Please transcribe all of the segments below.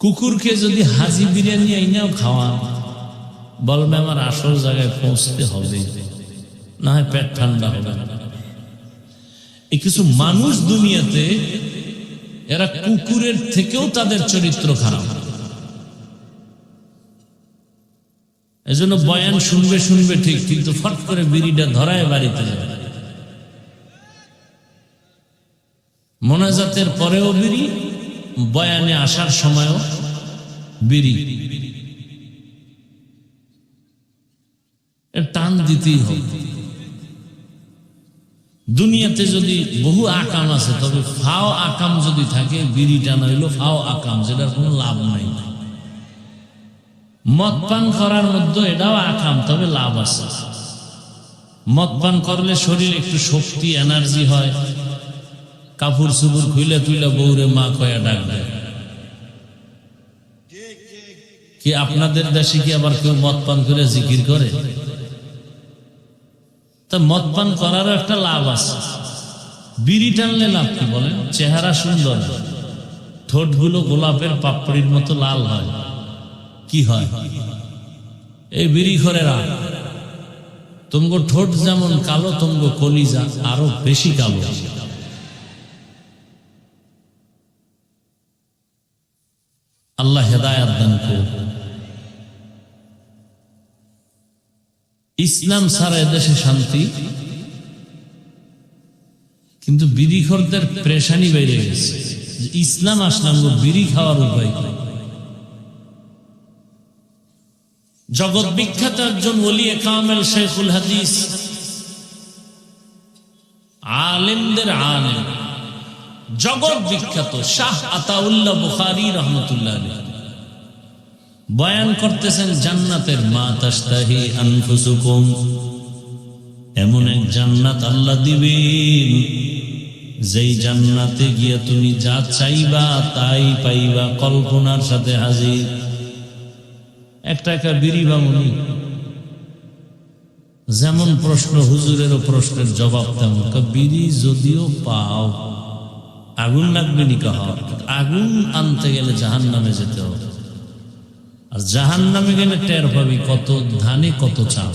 কুকুরকে যদি হাজি বিরিয়ানি আইনাও খাওয়া বলবে আমার আসল জায়গায় পৌঁছতে হবে, না হয় পেট ঠান্ডা হবে। এই কিছু মানুষ দুনিয়াতে, এরা কুকুরের থেকেও তাদের চরিত্র খারাপ। এজন্য বয়ান শুনবে শুনবে ঠিক, কিন্তু ফট করে বিড়িটা ধরায় বাড়িতে যাবে। মোনাজাতের পরেও বিড়ি বয়ানে আসার সময়ও বিড়ি। টান দিতেই হবে। দুনিয়াতে যদি বহু আকাম আছে, তবে ফাও আকাম যদি থাকে বিড়ি টানা হইল ফাও আকাম, যেটার কোনো লাভ নাই। মদ পান করার মধ্যে এটাও আকাম, তবে লাভ আছে। মদ পান করলে শরীর একটু শক্তি, এনার্জি হয়। কাপড় চুপুর খুইলে তুইলে বউরে মা কয়া ডাকবে কি আপনাদের দেশে কি আবার কেউ মদ পান করে জিকির করে? তা মদ পান করারও একটা লাভ আছে। বিড়ি টানলে লাভ কি বলেন? চেহারা সুন্দর ঠোঁটগুলো গোলাপের পাপড়ির মতো লাল হয়। কি হয়? এই বিড়ি খরেরা তুমগো ঠোঁট যেমন কালো তুমগো কলিজা আরও বেশি কালো। আল্লাহ হেদায়াত দান করুন ইসলাম ছাড়া এদেশে শান্তি, কিন্তু বিড়িখরদের প্রেশানি বেড়ে গেছে ইসলাম আসলাম বিড়ি খাওয়ার উপায়? জগৎ বিখ্যাত একজন ওলিয়ে কামেল শেখুল হাদিস, আলেমদের আলেম জগৎ বিখ্যাত শাহ আতাউল্লাহ বুখারি রহমতুল্লাহ বয়ান করতেছেন, জান্নাতের মা তাস্তাহি আনফুসুকুম। এমন এক জান্নাত আল্লাহ দিবেন, যেই জান্নাতে গিয়ে তুমি যা চাইবা তাই পাইবা, কল্পনার সাথে হাজির। একটা একটা বিড়ি বামুনি। যেমন প্রশ্ন, হুজুরেরও প্রশ্নের জবাব তেমন। বিড়ি যদিও পাও আগুন লাগবে নি কাহ আগুন আনতে গেলে জাহান নামে যেতে হবে। আর জাহান নামে গেলে টের পাবি কত ধানে, কত চাল।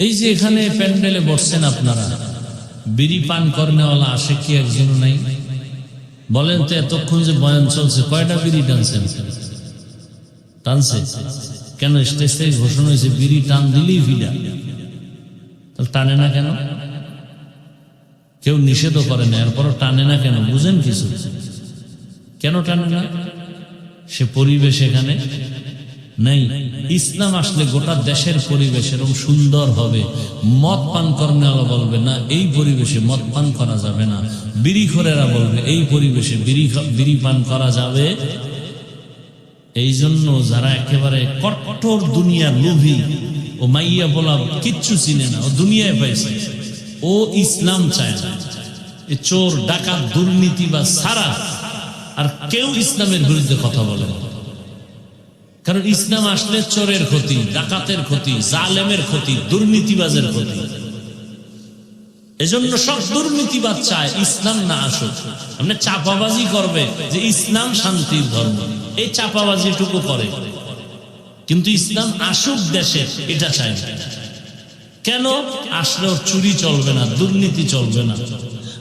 এই যে এখানে প্যান্ডেলে বসছেন আপনারা, বিড়ি পান করনেওয়ালা আসে কি একজন নাই। বলেন তো এতক্ষণ যে বয়ান চলছে, কয়টা বিড়ি টানছেন? টানছে? কেন স্টেজ থেকে ঘোষণা হয়েছে, বিড়ি টান দিলেই ভিড়া। তাহলে টানে না কেন? কেউ নিষেধও করে না এরপরও টানে না কেন? বুঝেন কিছু? কেন টানে না? সে পরিবেশ এখানে নেই। ইসলাম আসলে গোটা দেশের পরিবেশ এরকম সুন্দর হবে। মদ পান করনেওয়ালা বলবে, না, এই পরিবেশে মদ পান করা যাবে না। বিড়ি খোরেরা বলবে, এই পরিবেশে বিড়ি পান করা যাবে। এই জন্য যারা একেবারে কঠোর দুনিয়ার লোভী, ও মাইয়া বলা কিচ্ছু চিনে না, ও দুনিয়ায় পাইছে। ও ইসলাম চায় না। চোর, ডাকাত, দুর্নীতি বা সারা আর কেউ ইসলামের বিরুদ্ধে কথা বলে কারণ ইসলাম আসলে চোরের ক্ষতি, ডাকাতের ক্ষতি, জালেমের ক্ষতি, দুর্নীতিবাজের ক্ষতি। এজন্য সব দুর্নীতিবাদ চায় ইসলাম না আসুক। আপনি চাপাবাজি করবে যে ইসলাম শান্তির ধর্ম। এই চাপাবাজিটুকু করে। কিন্তু ইসলাম আসুক দেশে, এটা চায় না। কেন? আসলেও চুরি চলবে না, দুর্নীতি চলবে না।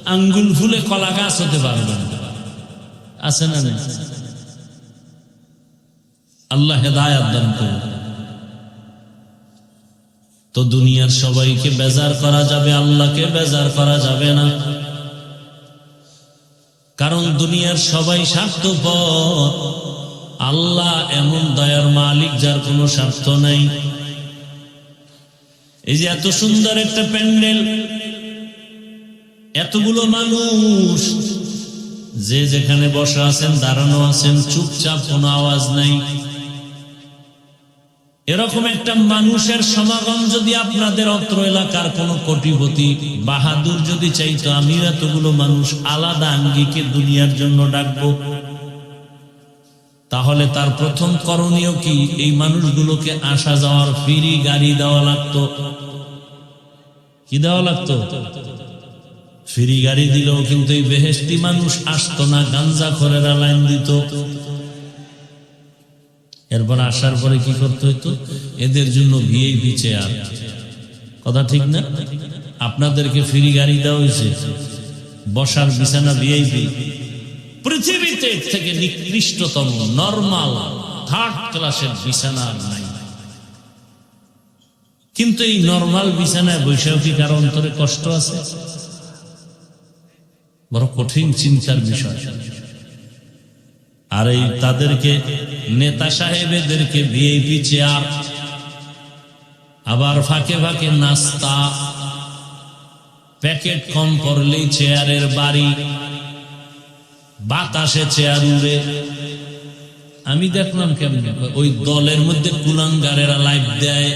আঙ্গুল ফুলে কলা গাছ হতে পারবে না। আছে না আল্লাহ হেদায়াত দান করুন। তো দুনিয়ার সবাইকে বেজার করা যাবে, আল্লাহকে বেজার করা যাবে না। কারণ দুনিয়ার সবাই স্বার্থপর। আল্লাহ এমন দয়ার মালিক যার কোনো স্বার্থ নাই। এই যে এত সুন্দর একটা প্যান্ডেল, এতগুলো মানুষ, যে যেখানে বসা আছেন, দাঁড়ানো আছেন, চুপচাপ কোনো আওয়াজ নাই। এরকম একটা মানুষের সমাগম যদি আপনাদের অত্র এলাকার কোন কোটিপতি বাহাদুর যদি চাইতো আমি এতগুলো মানুষ আলাদা আঙ্গিকে দুনিয়ার জন্য ডাকবো। তাহলে তার প্রথম করণীয় কি? এই মানুষগুলোকে আসা যাওয়ার ফ্রি গাড়ি দেওয়া লাগতো। কি দেওয়া লাগতো? ফ্রি গাড়ি দিলেও কিন্তু এই বেহেস্তি মানুষ আসতো না, গাঞ্জা খরেরা লাইন দিত। এরপর আসার পরে কি করতে হতো এদের জন্য ভিআইপি চেয়ার কথা ঠিক না? আপনাদেরকে ফ্রি গাড়ি দেওয়া হয়েছে। বসার বিছানা ভিআইপি পৃথিবীতে থেকে নিকৃষ্টতম নর্মাল থার্ড ক্লাসের বিছানা নাই। কিন্তু এই নর্মাল বিছানায় বৈশাখ কি কারও অন্তরে কষ্ট আছে? বড় কঠিন চিন্তার বিষয়। আর এই তাদেরকে, নেতা সাহেবেদেরকে ভিআইপি চেয়ার আবার ফাঁকে ফাঁকে নাস্তা, প্যাকেট কম করলেই চেয়ারের বাড়ি বাতাসে চেয়ার উড়ে আমি দেখলাম কেমন? ওই দলের মধ্যে কুলাঙ্গারেরা লাইভ দেয়।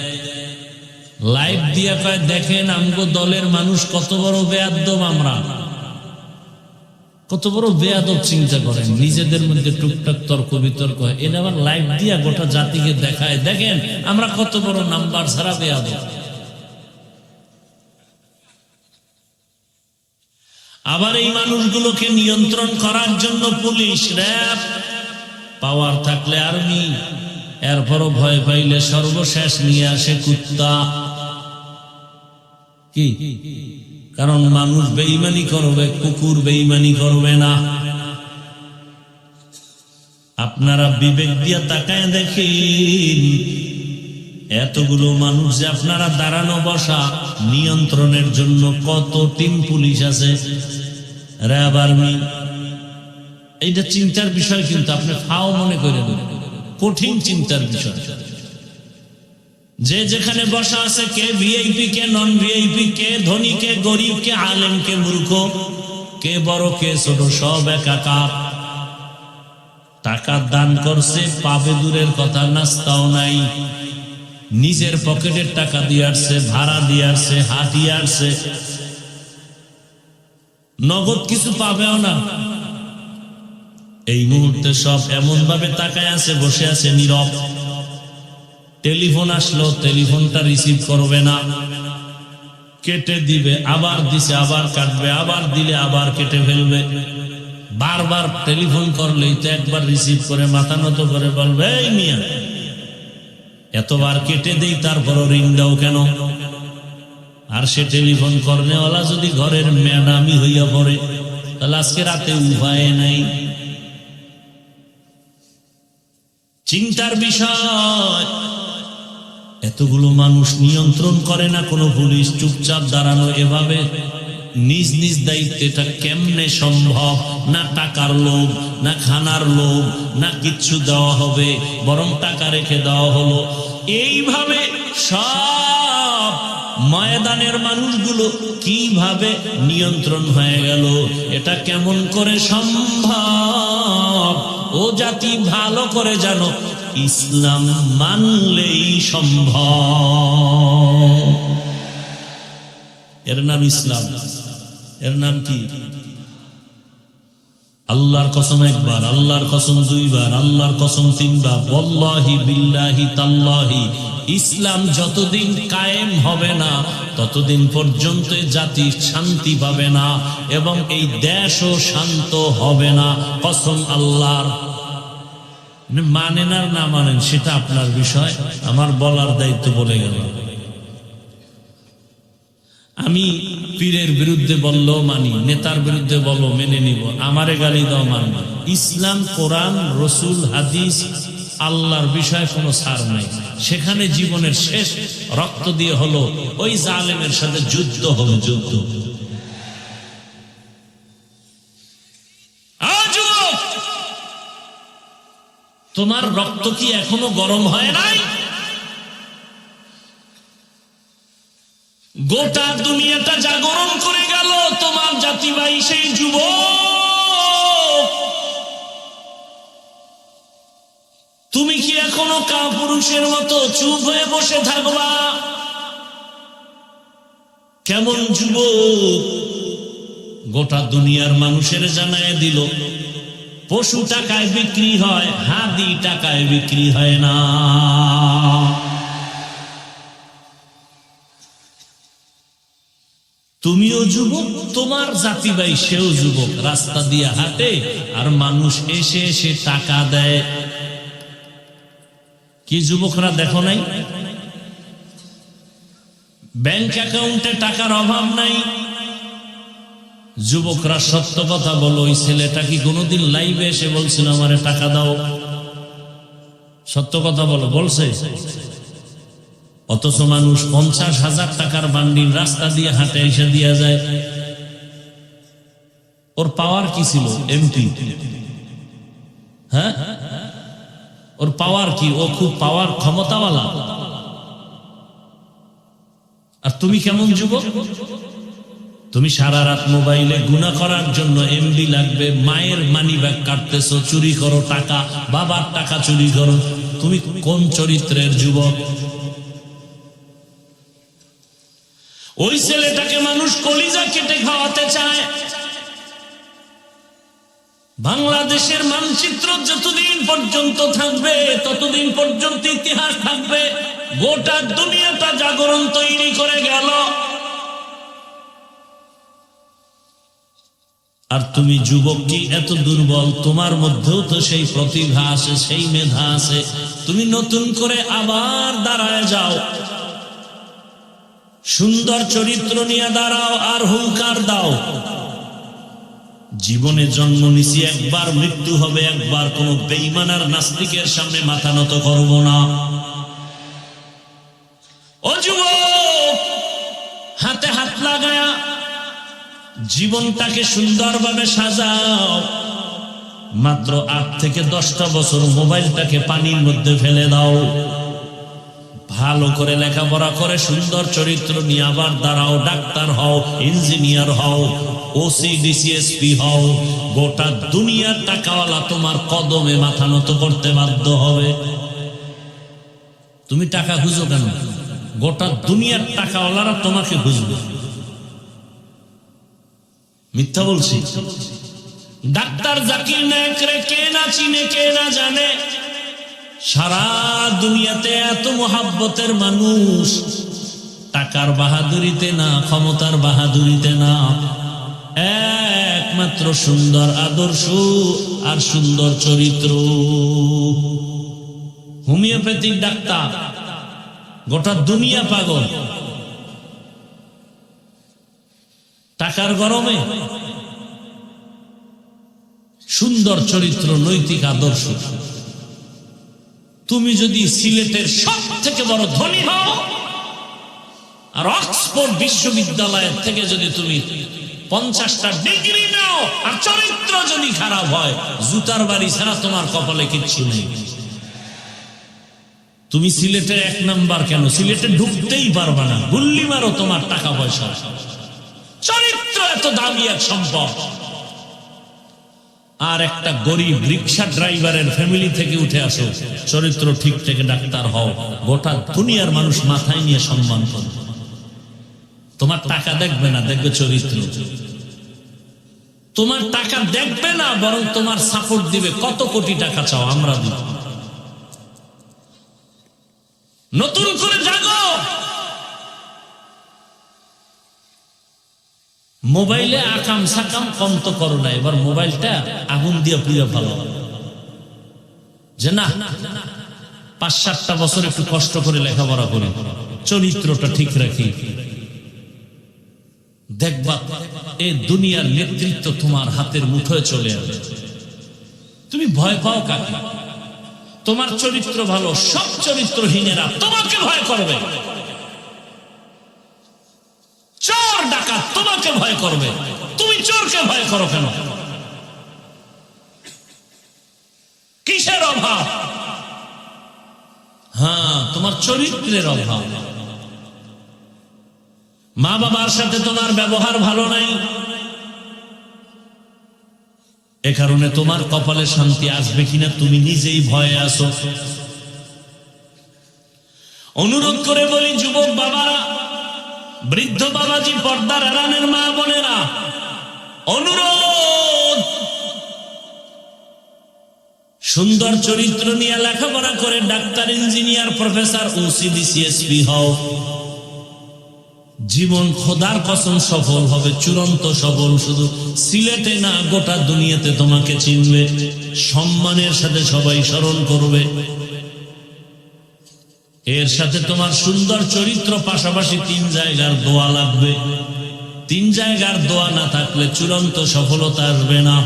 লাইভ দিয়া কয়, দেখেন আমগো দলের মানুষ কত বড় বেয়াদ্দব আমরা। কত বড় বেয়াদব চিন্তা করেন। নিজেদের মধ্যে টুকটাক তর্ক বিতর্ক হয়। এটা আবার লাইভ দিয়া গোটা জাতিকে দেখায়, দেখেন, আমরা কত বড় নাম্বার ছাড়া বেয়াদব। আবার এই মানুষগুলোকে নিয়ন্ত্রণ করার জন্য পুলিশ, র্যাব, পাওয়ার থাকলে আর্মি, এরপরও ভয় পাইলে সর্বশেষ নিয়ে আসে কুত্তা। কি? কারণ মানুষ বেইমানি করবে, কুকুর বেইমানি করবে না। আপনারা বিবেক দিয়ে তাকায় দেখেন এতগুলো মানুষ যে আপনারা দাঁড়ানো বসা নিয়ন্ত্রণের জন্য কত টিম পুলিশ আছে? র্যাব আর্মি এইটা চিন্তার বিষয় কিন্তু আপনি ফাও মনে করে কঠিন চিন্তার বিষয়। যে যেখানে বসা আছে, কে ভিআইপি কে নন ভিআইপি কে ধনী, কে গরিব, কে আলেম, কে মূর্খ, কে বড়, কে ছোট, সব একাকার টাকা দান করছে, পাবে দূরের কথা, নাস্তাও নাই। নিজের পকেটের টাকা দিয়ে আসছে, ভাড়া দিয়ে আসছে হাতিয়ে আসছে। নগদ কিছু পাবেও না। এই মুহূর্তে সব এমন ভাবে তাকায় আছে, বসে আছে নীরব। টেলিফোন আসলো, টেলিফোনটা রিসিভ করবে না। কেটে দিবে, আবার দিছে, আবার কাটবে, আবার দিলে আবার কেটে ফেলবে। বারবার টেলিফোন করলেই তো একবার রিসিভ করে, মাথা নত করে বলবে, এই মিয়া এতবার কেটে দেই, তারপরও রিং দাও কেন? আর সে টেলিফোন করনেওয়ালা যদি ঘরের ম্যাডামই হইয়া পড়ে, তাহলে আজকে রাতে উপায় নাই। চিন্তার বিষয়, এতগুলো মানুষ নিয়ন্ত্রণ করে না কোনো পুলিশ চুপচাপ দাঁড়ানো এভাবে? নিজ নিজ দায়িত্বে এটা কেমনে সম্ভব? না টাকার লোভ, না খানার লোভ, না কিচ্ছু দেওয়া হবে, বরং টাকা রেখে দেওয়া হলো। এইভাবে সব ময়দানের মানুষগুলো কীভাবে নিয়ন্ত্রণ হয়ে গেল, এটা কেমন করে সম্ভব? ও জাতি ভালো করে জানো, ইসলাম মানলেই সম্ভব। এর নাম ইসলাম। এর নাম কি? আল্লাহর কসম একবার, আল্লাহর কসম দুইবার, আল্লাহর কসম তিনবার। ইসলাম যতদিন কায়েম হবে না, ততদিন পর্যন্ত জাতি শান্তি পাবে না এবং এই দেশও শান্ত হবে না। কসম আল্লাহর। মানে মানেন আর না মানেন, সেটা আপনার বিষয়। আমার বলার দায়িত্ব বলে গেল আমি পীরের বিরুদ্ধে বললেও মানি, নেতার বিরুদ্ধে বলো, মেনে নিব। আমারে গালি দাও, মানব। ইসলাম, কোরআন, রসুল, হাদিস, আল্লাহর বিষয়ে কোনো ছাড় নাই। সেখানে জীবনের শেষ রক্ত দিয়ে হলো ওই জালেমের সাথে যুদ্ধ হবে, যুদ্ধ। তোমার রক্ত কি এখনও গরম হয় নাই? গোটা দুনিয়াটা জাগরণ করে গেল, তোমার জাতিবাহী সেই যুব তুমি কি এখনও কা পুরুষের মতো চুপ হয়ে বসে থাকবা? কেমন যুব গোটা দুনিয়ার মানুষের জানায় দিল, পশু টাকায় বিক্রি হয় হাদি টাকায় বিক্রি হয় না। তুমিও যুবক, তোমার জাতি ভাই সেও যুবক। রাস্তা দিয়ে হাঁটে আর মানুষ এসে এসে টাকা দেয়। কি যুবকরা দেখো নাই? ব্যাংক অ্যাকাউন্টে টাকার অভাব নাই। যুবকরা সত্য কথা বলো, ওই ছেলেটা কি কোনোদিন লাইভে এসে বলছিল আমারে টাকা দাও? সত্য কথা বলো, বলছে? অথচ মানুষ পঞ্চাশ হাজার টাকার বান্ডিল রাস্তা দিয়ে হাটে এসে দিয়া যায়। ওর পাওয়ার কি ছিল? এমপি হ্যাঁ? ওর পাওয়ার কি? ও খুব পাওয়ার ক্ষমতাওয়ালা। আর তুমি কেমন যুবক? তুমি সারা রাত মোবাইলে গুণা করার জন্য এমবি লাগবে, মায়ের মানি ব্যাগ কাটতেছো, চুরি করো টাকা, বাবার টাকা চুরি করো। তুমি কোন চরিত্রের যুবক? ওই ছেলেটাকে মানুষ কলিজা কেটে খাওয়াতে চায়। বাংলাদেশের মানচিত্র যতদিন পর্যন্ত থাকবে, ততদিন পর্যন্ত ইতিহাস থাকবে, গোটা দুনিয়াটা জাগরণ তৈরি করে গেল। আর তুমি যুবক কি এত দুর্বল? তোমার মধ্যেও তো সেই প্রতিভা আছে, সেই মেধা আছে। তুমি নতুন করে আবার দাঁড়ায় যাও। সুন্দর চরিত্র নিয়ে দাঁড়াও আর হুঙ্কার দাও। জীবনে জন্ম নিছি, একবার মৃত্যু হবে, একবার কোন বেইমানার নাস্তিকের সামনে মাথা নত করব না। হাতে হাত লাগায়া জীবনটাকে সুন্দরভাবে সাজাও। মাত্র আট থেকে দশটা বছর মোবাইলটাকে পানির মধ্যে ফেলে দাও। ভালো করে লেখাপড়া করে, সুন্দর চরিত্র নিয়ে আবার দাঁড়াও, ডাক্তার হও, ইঞ্জিনিয়ার হও ওসি ডিসিএসপি হও, গোটা দুনিয়ার টাকাওয়ালা তোমার কদমে মাথা নত করতে বাধ্য হবে। তুমি টাকা খুঁজো কেন? গোটা দুনিয়ার টাকাওয়ালারা তোমাকে খুঁজবে। মিথ্যা বলছি? ডাক্তার জাকির নায়করে কে না চিনে, কে না জানে? সারা দুনিয়াতে এত মোহাব্বতের মানুষ। টাকার বাহাদুরিতে না, ক্ষমতার বাহাদুরিতে না। একমাত্র সুন্দর আদর্শ আর সুন্দর চরিত্র। হোমিওপ্যাথিক ডাক্তার, গোটা দুনিয়া পাগল। টাকার গরমে সুন্দর চরিত্র, নৈতিক আদর্শ। তুমি যদি সিলেটের সব থেকে বড় ধনী হও, আর অক্সফোর্ড বিশ্ববিদ্যালয়ের থেকে যদি তুমি পঞ্চাশটা ডিগ্রি নাও, আর চরিত্র যদি খারাপ হয়, জুতার বাড়ি ছাড়া তোমার কপালে কিচ্ছু নেই। তুমি সিলেটের এক নাম্বার কেন? সিলেটে ঢুকতেই পারবা না। গুল্লি মারো তোমার টাকা পয়সা। চরিত্র এত দামি এক সম্পদ। আর একটা গরিব রিক্সা ড্রাইভারের ফ্যামিলি থেকে উঠে আসো। চরিত্র ঠিক থেকে ডাক্তার হও। গোটা দুনিয়ার মানুষ মাথায় নিয়ে সম্মান করে। তোমার টাকা দেখবে না, দেখবে চরিত্র। তোমার টাকা দেখবে না, বরং তোমার সাপোর্ট দিবে। কত কোটি টাকা চাও, আমরা নতুন করে জাগো। মোবাইলে আকাম সাকাম কম তো করো না, এবার মোবাইলটা আগুন দিয়ে পুড়ে ভালো যে না পাঁচ সাতটা বছর একটু কষ্ট করে লেখাপড়া করে, চরিত্রটা ঠিক রাখি। দেখবা, এ দুনিয়ার নেতৃত্ব তোমার হাতের মুঠোয় চলে আসবে। তুমি ভয় পাও কাকে? তোমার চরিত্র ভালো, সব চরিত্রহীনেরা তোমাকে ভয় করবে। চোর ডাকাত, তোমাকে ভয় করবে। তুমি চোরকে ভয় করো কেন? কিসের অভাব? হ্যাঁ তোমার চরিত্রের অভাব। মা বাবার সাথে তোমার ব্যবহার ভালো নাই। এ কারণে তোমার কপালে শান্তি আসবে কিনা তুমি নিজেই ভয়ে আসো অনুরোধ করে বলি, যুবক বাবারা বৃদ্ধ বাবাজি পর্দার এরানের মা বোনেরা, অনুরোধ! সুন্দর চরিত্র নিয়ে লেখাপড়া করে doctor, engineer, professor OCD CSP হও। জীবন খোদার কসম সফল হবে, চূড়ান্ত সফল। শুধু সিলেটে না, গোটা দুনিয়াতে তোমাকে চিনবে, সম্মানের সাথে সবাই স্মরণ করবে। এর সাথে তোমার সুন্দর চরিত্র পাশাপাশি তিন জায়গার দোয়া লাগবে। তিন জায়গার দোয়া না থাকলে চূড়ান্ত সফলতা আসবে না।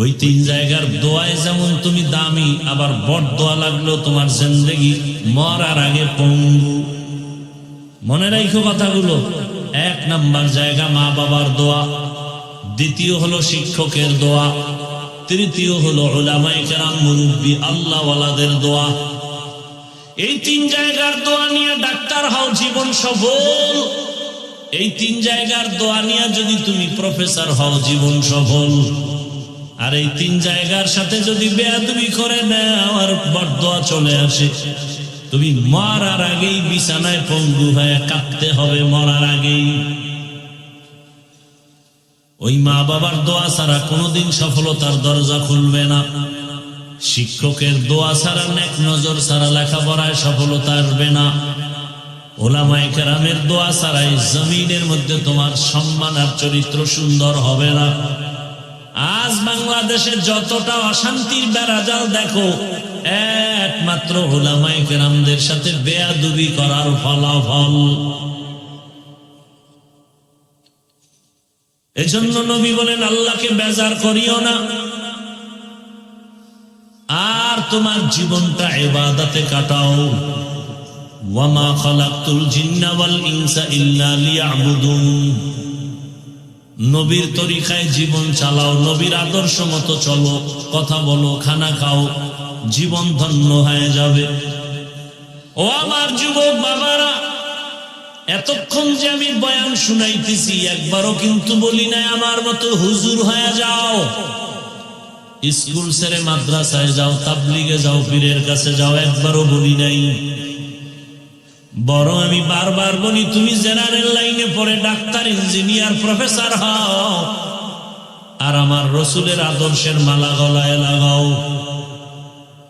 ওই তিন জায়গার দোয়ায় যেমন তুমি দামি, আবার বট দোয়া লাগল তোমার জিন্দেগি মরার আগে পঙ্গু। মনে রাখো কথাগুলো, এক নাম্বার জায়গা মা বাবার দোয়া, দ্বিতীয় হলো শিক্ষকের দোয়া, তৃতীয় হলো ওলামাই কেরাম মুরব্বী আল্লাহওয়ালাদের দোয়া। এই তিন জায়গার দোয়া নিয়ে ডাক্তার হও, জীবন সফল। এই তিন জায়গার দোয়া নিয়ে যদি তুমি প্রফেসর হও, জীবন সফল। আর এই তিন জায়গার সাথে যদি বেয়াদবি করে নেও আর বরদোয়া চলে আসে। তুমি মরার আগেই বিছানায় পঙ্গু হয়ে কাঁদতে হবে মরার আগেই। ওই মা বাবার দোয়া ছাড়া কোনোদিন সফলতার দরজা খুলবে না। শিক্ষকের দোয়া ছাড়া নেক নজর ছাড়া লেখাপড়ায় সফলতা আসবে না। ওলামাই কেরামের দোয়া ছাড়াই জমিনের মধ্যে তোমার সম্মান আর চরিত্র সুন্দর হবে না। আজ বাংলাদেশে যতটা অশান্তির বেড়াজাল দেখো, একমাত্র ওলামাই কেরামদের সাথে বেয়াদুবি করার ফলাফল। এজন্য নবী বলেন, আল্লাহকে বেজার করিও না। আর তোমার জীবনটা এবাদাতে কাটাও। ওয়ামা খালাকতুল জিন্না ওয়াল ইনসা ইল্লা লিয়াবুদুন। নবীর তরিকায় জীবন চালাও, নবীর আদর্শ মতো চলো, কথা বলো, খানা খাও, জীবন ধন্য হয়ে যাবে। ও আমার যুবক বাবারা, এতক্ষণ যে আমি বয়ান শুনাইতেছি, একবারও কিন্তু বলি নাই আমার মতো হুজুর হয়ে যাও। স্কুল ছেড়ে মাদ্রাসায় যাও, তাবলিগে যাও, পীরের কাছে যাও, একবারও বলি নাই। বড় আমি বারবার বলি, তুমি জেনারেল লাইনে পড়ে ডাক্তার, ইঞ্জিনিয়ার, প্রফেসর হও, আর আমার রসুলের আদর্শের মালা গলায় লাগাও।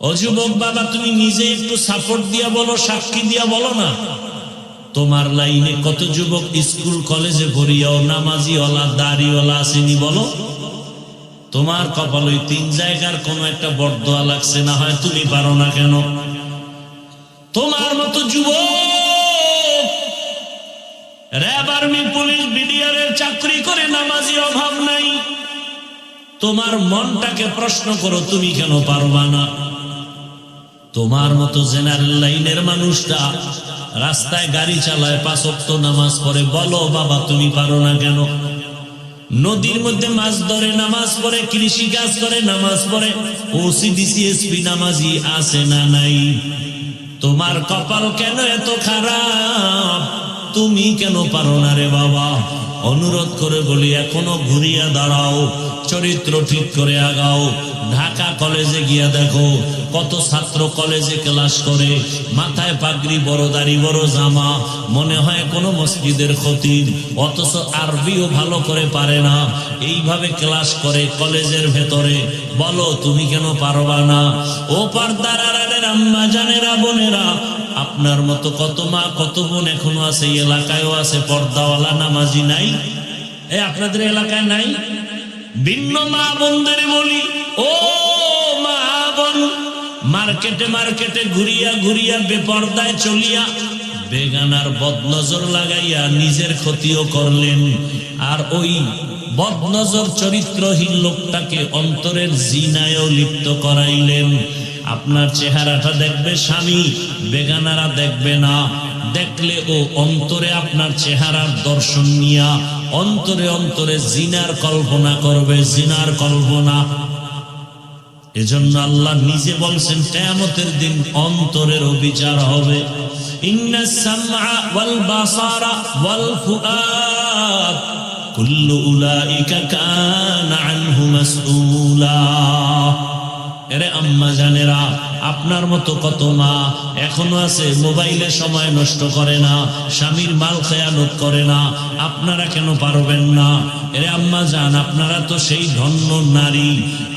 ও যুবক বাবা, তুমি নিজে একটু সাপোর্ট দিয়া বলো, সাক্ষী দিয়া বলো না। তোমার লাইনে কত যুবক স্কুল, কলেজে ভরিয়াও নামাজি ওলা দাড়িওয়ালা আসেনি বলো? তোমার কপাল ওই তিন জায়গার কোনো একটা বরদোয়া লাগছে, না হয় তুমি পারো না কেন? তোমার মতো যুবক, র্যাব আর্মি, পুলিশ বিডিআরের চাকরি করে নামাজি অভাব নাই। তোমার মনটাকে প্রশ্ন করো, তুমি কেন পারবা না? তোমার মতো জেনারেল লাইনের মানুষটা রাস্তায় গাড়ি চালায় পাঁচক্ত নামাজ পড়ে, বলো, বাবা, তুমি পারো না কেন? নদীর মধ্যে মাছ ধরে, নামাজ পড়ে, কৃষি কাজ করে, নামাজ পড়ে ওসিডিসি এসপি নামাজি আছে না নাই? তোমার কপাল কেন এত খারাপ? তুমি কেন পারো না রে বাবা? অনুরোধ করে বলি, এখনও ঘুরিয়া দাঁড়াও। চরিত্র ঠিক করে আগাও। ঢাকা কলেজে গিয়া দেখো কত ছাত্র কলেজে ক্লাস করে। মাথায় পাগড়ি, বড় দাড়ি, বড় জামা। মনে হয় কোনো মসজিদের খতিব। অথচ আরবিও ভালো করে পারে না। এইভাবে ক্লাস করে কলেজের ভেতরে। বলো, তুমি কেন পারবা না? ও পারদার আম্মা জানেরা, বোনেরা। আপনার মতো কত মা, কত বোন এখনও আছে। এলাকায়ও আছে পর্দাওয়ালা, নামাজি নাই? এ, আপনাদের এলাকায় নাই? ভিন্ন মা বোনদের বলি, ও মা বোন, মার্কেটে মার্কেটে ঘুরিয়া ঘুরিয়া বেপর্দায় চলিয়া বেগানার বদনজর লাগাইয়া নিজের ক্ষতিও করলেন। আর ওই বদনজর চরিত্রহীন লোকটাকে অন্তরের জিনায়ও লিপ্ত করাইলেন। আপনার চেহারাটা দেখবে স্বামী, বেগানারা দেখবে না। দেখলে ও অন্তরে আপনার চেহারার দর্শন নিয়া অন্তরে অন্তরে জিনার কল্পনা করবে, জিনার কল্পনা। এজন্য আল্লাহ নিজে বলছেন, কেয়ামতের দিন অন্তরের বিচার হবে। আম্মা জানেরা আপনার মতো কত মা এখনও আছে, মোবাইলে সময় নষ্ট করে না, স্বামীর মাল খেয়ানত করে না, আপনারা কেন পারবেন না? এরে আম্মা যান আপনারা তো সেই ধন্য নারী।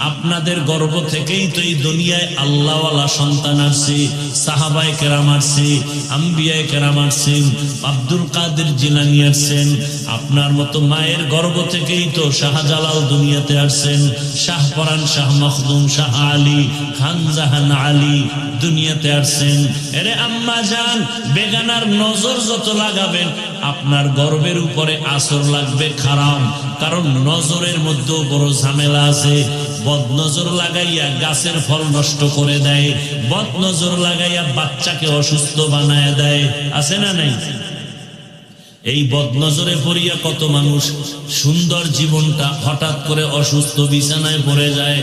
আপনাদের গর্ব থেকেই তো এই দুনিয়ায় আল্লাহওয়ালা সন্তান আসছে, সাহাবায় কেরাম আসছে, আম্বিয়ায় কেরাম আসছেন আব্দুল কাদের জিলানি আসছেন। আপনার মতো মায়ের গর্ব থেকেই তো শাহজালাল দুনিয়াতে আসছেন শাহ পরান শাহ মখদুম, শাহ আলী, খান জাহান আলী দুনিয়াতে আসছেন। এরে আম্মা যান বেগানার নজর যত লাগাবেন, আপনার গর্বের উপরে আসর লাগবে খারাপ কারণ নজরের মধ্যেও বড় ঝামেলা আছে। বদ নজর লাগাইয়া গাছের ফল নষ্ট করে দেয় বদ নজর লাগাইয়া বাচ্চাকে অসুস্থ বানায় দেয়। আছে না নাই? এই বদনজরে পড়িয়া কত মানুষ সুন্দর জীবনটা হঠাৎ করে অসুস্থ বিছানায় পড়ে যায়,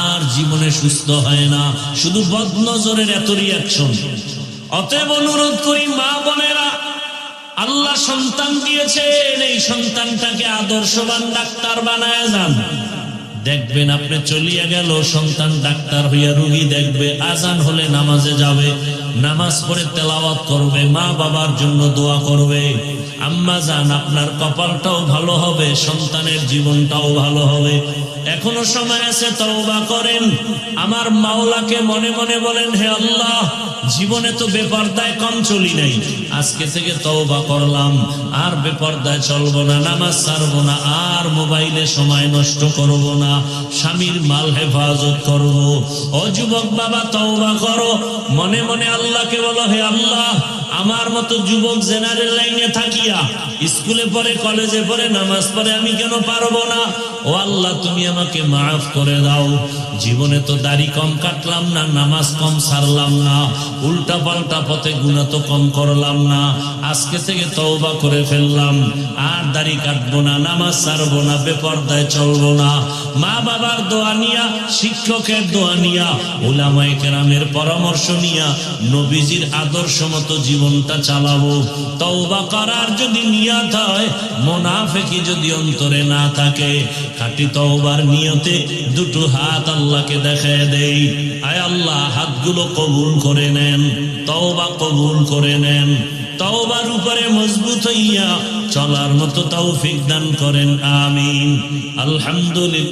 আর জীবনে সুস্থ হয় না। শুধু বদনজরের এত রিয়াকশন অতএব অনুরোধ করি মা বোনেরা, আল্লাহ সন্তান দিয়েছেন, এই সন্তানটাকে আদর্শবান ডাক্তার বানায় যান। দেখবেন আপনি চলিয়া গেল, সন্তান ডাক্তার হইয়া রুগী দেখবে, আজান হলে নামাজে যাবে, নামাজ পড়ে তেলাওয়াত করবে, মা বাবার জন্য দোয়া করবে। আম্মা যান আপনার কপালটাও ভালো হবে, সন্তানের জীবনটাও ভালো হবে। এখনও সময় আছে, তওবা করেন। আমার মাওলাকে মনে মনে বলেন, হে আল্লাহ, জীবনে তো বেপর্দায় কম চলি নাই। আজকে থেকে তওবা করলাম, আর বেপর্দায় চলবো না, নামাজ ছাড়বো না, আর মোবাইলে সময় নষ্ট করব না, স্বামীর মাল হেফাজত করব। ও যুবক বাবা, তওবা করো। মনে মনে আল্লাহকে বলো, হে আল্লাহ আমার মতো যুবক জেনারেল লাইনে থাকিয়া, স্কুলে পরে কলেজে পরে নামাজ পড়ে, আমি কেন পারব না? ও আল্লাহ, তুমি আমাকে মাফ করে দাও। জীবনে তো দাড়ি কম কাটলাম না, নামাজ কম সারলাম না উল্টা পাল্টা পথে গুণা তো কম করলাম না। আজকে থেকে তওবা করে ফেললাম। আর দাড়ি কাটবো না, নামাজ সারবো না, বেপর্দায় চলবো না। মা বাবার দোয়া নিয়া, শিক্ষকের দোয়া নিয়া ওলামায়ে কেরামের পরামর্শ নিয়া, নবীজির আদর্শ মতো জীবনটা চালাবো। তওবা করার যদি নিয়ত হয়, মোনাফেকি যদি অন্তরে না থাকে খাটি তওবার নিয়তে দুটো হাত আল্লাহকে দেখায় দেই। আয় আল্লাহ, হাতগুলো কবুল করে নেন, তওবা কবুল করে নেন। তওবার উপরে মজবুত হইয়া চলার মতো তৌফিক দান করেন, আমিন। আলহামদুলিল্লাহ।